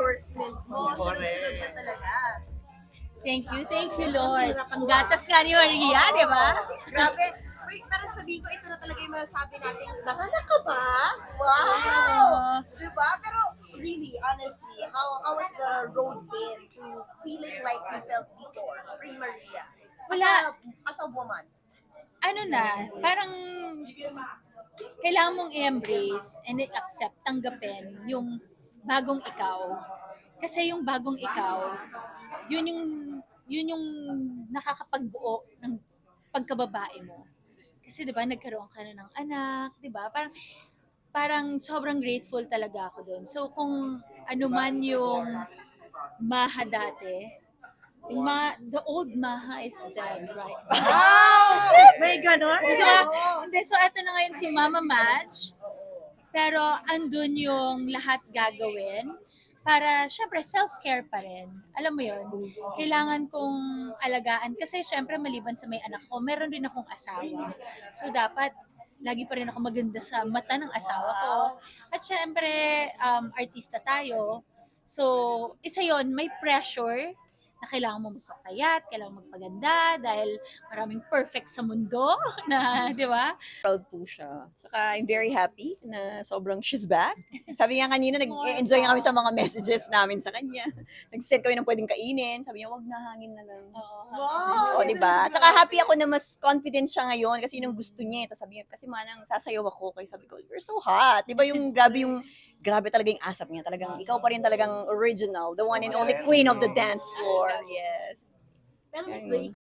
endorsement mo. Sunod-sunod na talaga. Thank you, thank you, Lord. Ang gatas nga ni Maria, di ba? Grabe. Wait, pero sabihin ko, ito na talaga yung masasabi natin. Nanganak ka ba? Wow! Diba? Pero really, honestly, how how has the road been to feeling like you felt before, pre-Maria? As Wala. a, as a woman. Ano na, parang kailangan mong i-embrace and i-accept, tanggapin yung bagong ikaw. Kasi yung bagong ikaw, yun yung yun yung nakakapagbuo ng pagkababae mo. Kasi 'di ba nagkaroon ka na ng anak, 'di ba? Parang parang sobrang grateful talaga ako doon. So kung ano man yung Maha dati, yung ma, the old Maha is dead right now. May ganon? So, hindi, so eto na ngayon si Mama Madge. Pero andun yung lahat gagawin para syempre self-care pa rin. Alam mo yun, kailangan kong alagaan kasi syempre maliban sa may anak ko, meron rin akong asawa. So dapat lagi pa rin ako maganda sa mata ng asawa ko. At syempre, um, artista tayo. So, isa yon may pressure na kailangan mo magpapayat, kailangan magpaganda dahil maraming perfect sa mundo na, di ba? proud po siya. Saka I'm very happy na sobrang she's back. Sabi niya kanina, nag-enjoy nga kami sa mga messages namin sa kanya. Nag-send kami ng pwedeng kainin. Sabi niya, wag na hangin na lang. Oo. Wow! O, di ba? At saka happy ako na mas confident siya ngayon kasi yun ang gusto niya. Tapos sabi niya, kasi manang sasayaw ako. Kaya sabi ko, you're so hot. Di ba yung grabe yung, grabe talaga yung asap niya. Talagang, ikaw pa rin talagang original. The one and only queen of the dance floor. Yes. Pero may Ayun. break